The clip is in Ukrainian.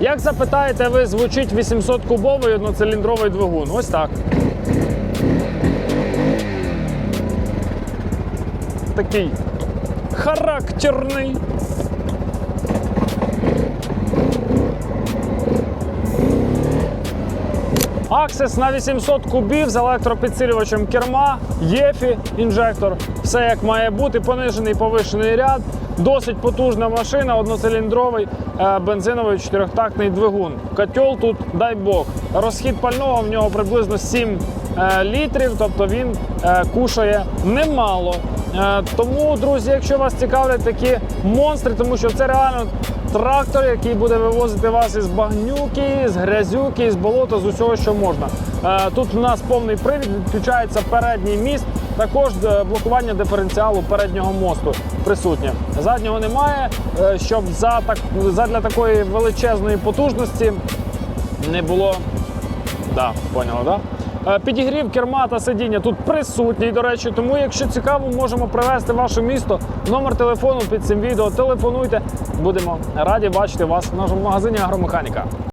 Як запитаєте ви, звучить 800 кубовий одноциліндровий двигун? Ось так. Такий характерний. Аксес на 800 кубів з електропідсилювачем керма, єфі, інжектор. Все як має бути, понижений повишений ряд. Досить потужна машина, одноциліндровий е, бензиновий чотирьохтактний двигун. Котел тут, дай Бог. Розхід пального в нього приблизно 7 е, літрів, тобто він е, кушає немало. Е, Тому, друзі, якщо вас цікавлять такі монстри, тому що це реально трактор, який буде вивозити вас із багнюки, з грязюки, з болота, з усього, що можна. Е, Тут у нас повний привід, відключається передній міст, також е, блокування диференціалу переднього мосту присутнє. Заднього немає, е, щоб за так задля такої величезної потужності не було Да, поняла, да? Е, Підігрів керма та сидіння тут присутній, до речі. Тому, якщо цікаво, можемо привезти ваше місто. Номер телефону під цим відео. Телефонуйте. Будемо раді бачити вас в нашому магазині Агромеханіка.